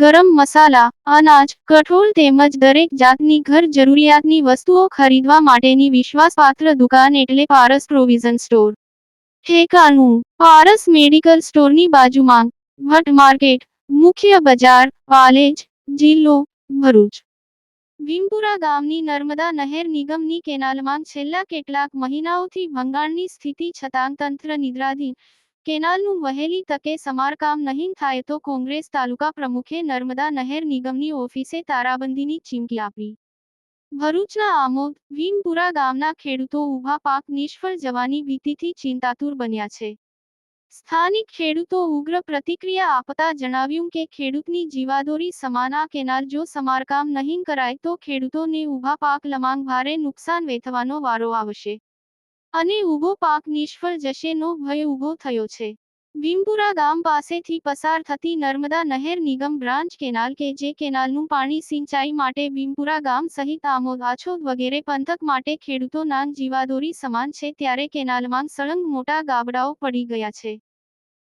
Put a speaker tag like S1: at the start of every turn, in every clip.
S1: ગરમ મસાલા, અનાજ, કઠોળ તેમજ દરેક જાતની ઘર જરૂરિયાતની વસ્તુઓ ખરીદવા માટેની વિશ્વાસપાત્ર દુકાન એટલે પારસ પ્રોવિઝન સ્ટોર. ઠેકાનું પારસ મેડિકલ સ્ટોરની બાજુમાં, ભટ્ટ માર્કેટ, મુખ્ય બજાર, પાલેજ, જિલ્લો, ભરૂચ. ભીમપુરા ગામની નર્મદા નહેર નિગમની કેનાલમાં છેલ્લા કેટલાક મહિનાઓથી ભંગાણની સ્થિતિ છતાં તંત્ર નિદ્રાધીન કેનાલનું વહેલી તકે સમારકામ નહીં થાય તો કોંગ્રેસ તાલુકા પ્રમુખે નર્મદા નહેર નિગમની ઓફિસે તારાબંધીની ચીમકી આપી. ભરૂચના આમોદ વીમપુરા ગામના ખેડૂતો ઊભા પાક નિષ્ફળ જવાની ભીતિથી ચિંતાતુર બન્યા છે. સ્થાનિક ખેડૂતો ઉગ્ર પ્રતિક્રિયા આપતા જણાવ્યું કે ખેડૂતની જીવાદોરી સમાન કેનાલ જો સમારકામ નહીં કરાય તો ખેડૂતોને ઊભા પાક લમાંગ ભારે નુકસાન વેઠવાનો વારો આવશે. અને ઊભો પાક નિષ્ફળ જશેનો ભય ઊભો થયો છે. ભીમપુરા ગામ પાસેથી પસાર થતી નર્મદા નહેર નિગમ બ્રાન્ચ કેનાલ કે જે કેનાલનું પાણી સિંચાઈ માટે ભીમપુરા ગામ સહિત આમોદ આછોદ વગેરે પંથક માટે ખેડૂતોના જીવાદોરી સમાન છે ત્યારે કેનાલમાં સળંગ મોટા ગાબડાઓ પડી ગયા છે.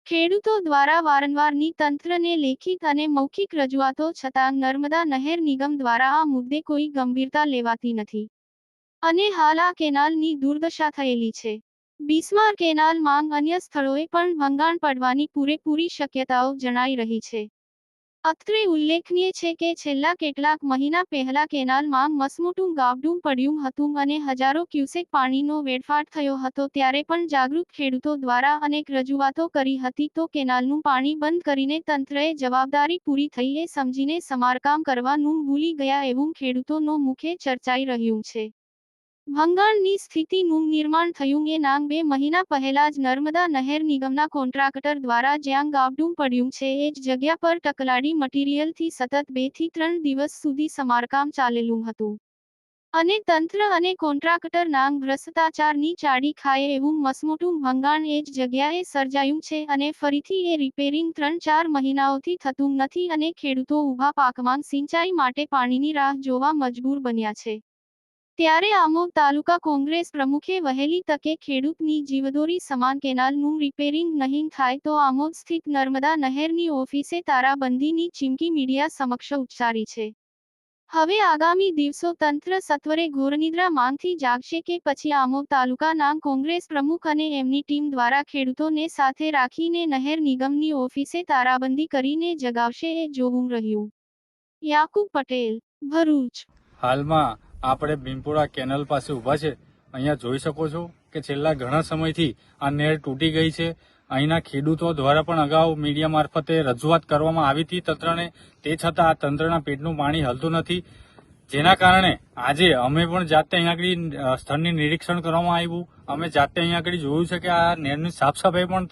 S1: ખેડૂતો દ્વારા વારંવારની તંત્રને લેખિત અને મૌખિક રજૂઆતો છતાં નર્મદા નહેર નિગમ દ્વારા આ મુદ્દે કોઈ ગંભીરતા લેવાતી નથી. અને હાલ આ કેનાલની દુર્દશા થયેલી છે. બિસ્માર કેનાલ માંગ અન્ય સ્થળોએ પણ ભંગાણ પડવાની પૂરેપૂરી શક્યતાઓ જણાઈ રહી છે. અત્રે ઉલ્લેખનીય છે કે છેલ્લા કેટલાક મહિના પહેલા કેનાલ માંગ મસમોટું ગાબડું પડ્યું હતું અને હજારો ક્યુસેક પાણીનો વેડફાટ થયો હતો ત્યારે પણ જાગૃત ખેડૂતો દ્વારા અનેક રજૂઆતો કરી હતી તો કેનાલનું પાણી બંધ કરીને તંત્રએ જવાબદારી પૂરી થઈ એ સમજીને સમારકામ કરવાનું ભૂલી ગયા એવું ખેડૂતોનો મુખે ચર્ચાઈ રહ્યું છે. ભંગાણની સ્થિતિનું નિર્માણ થયું એ નાંગ બે મહિના પહેલા જ નર્મદા નહેર નિગમના કોન્ટ્રાક્ટર દ્વારા જ્યાં ગાબડું પડ્યું છે એ જ જગ્યા પર ટકલાડી મટીરિયલથી સતત બેથી ત્રણ દિવસ સુધી સમારકામ ચાલેલું હતું. અને તંત્ર અને કોન્ટ્રાક્ટર નાંગ ભ્રષ્ટાચારની ચાડી ખાય એવું મસમોટું ભંગાણ એ જ જગ્યાએ સર્જાયું છે અને ફરીથી એ રિપેરિંગ ત્રણ ચાર મહિનાઓથી થતું નથી અને ખેડૂતો ઊભા પાકમાં સિંચાઈ માટે પાણીની રાહ જોવા મજબૂર બન્યા છે. ત્યારે આમોદ તાલુકા કોંગ્રેસ પ્રમુખે વહેલી તકે ખેડૂતની જીવદોરી સમાન કેનાલનું રિપેરિંગ નહીં થાય તો આમોદ સ્થિત નર્મદા નહેરની ઓફિસે તારાબંધીની ચીમકી મીડિયા સમક્ષ ઉચ્ચારી છે. હવે આગામી દિવસો તંત્ર સત્વરે ઘોરનિદ્રા માંગથી જાગશે કે પછી આમોદ તાલુકાના કોંગ્રેસ પ્રમુખ અને એમની ટીમ દ્વારા ખેડૂતોને સાથે રાખીને નહેર નિગમની ઓફિસે તારાબંધી કરીને જગાવશે એ જોવું રહ્યું. યાકુબ પટેલ, ભરૂચ.
S2: હાલમાં આપણે ભીમપુરા કેનલ પાસે ઊભા છે, અહીંયા જોઈ શકો છો કે છેલ્લા ઘણા સમયથી આ નેર તૂટી ગઈ છે. અહીંના ખેડૂતો દ્વારા પણ અગાઉ મીડિયા મારફતે રજૂઆત કરવામાં આવી હતી. તંત્રને તે છતાં આ તંત્રના પેટનું પાણી હલતું નથી. જેના કારણે આજે અમે પણ જાતે અહીંયા આગળ સ્થળની નિરીક્ષણ કરવામાં આવ્યું. અમે જાતે અહીંયા આગળ જોયું છે કે આ નહેરની સાફસફાઈ પણ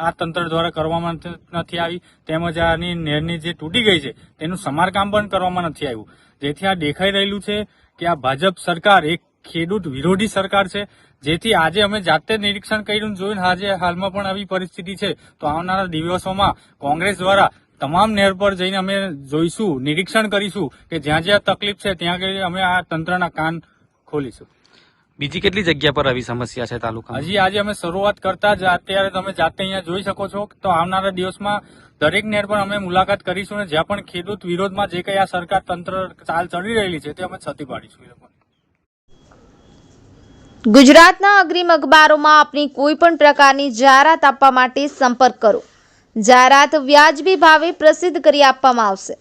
S2: આ તંત્ર દ્વારા કરવામાં નથી- આવી. તેમજ આની નહેરની જે તૂટી ગઈ છે, તેનું સમારકામ પણ કરવામાં નથી આવ્યું. જેથી આ દેખાઈ રહેલું છે કે આ ભાજપ સરકાર એક ખેડૂત વિરોધી સરકાર છે, જેથી આજે અમે જાતે નિરીક્ષણ કર્યું જોઈને આજે હાલમાં પણ આવી પરિસ્થિતિ છે. તો આવનારા દિવસોમાં કોંગ્રેસ દ્વારા તમામ નહેર પર જઈને અમે જોઈશું, નિરીક્ષણ કરીશું કે જ્યાં જ્યાં તકલીફ છે ત્યાં અમે આ તંત્રના કાન ખોલીશું.
S3: બીજી કેટલી જગ્યા પર આવી સમસ્યા છે તાલુકા
S2: હજી આજે અમે શરૂઆત કરતા જ અત્યારે તમે જાતે અહીંયા જોઈ શકો છો. તો આવનારા દિવસમાં દરેક નેર પર અમે મુલાકાત કરીશું અને જ્યાં પણ ખેડૂત વિરોધમાં જે કઈ આ સરકાર તંત્ર ચાલ ચડી રહેલી છે તે અમે છતી પાડીશું
S4: ગુજરાતના અગ્રીમ અખબારોમાં આપની કોઈ પણ પ્રકારની જાહેરાત આપવા માટે સંપર્ક કરો. જાહેરાત વ્યાજબી ભાવે પ્રસિદ્ધ કરી આપવામાં આવશે.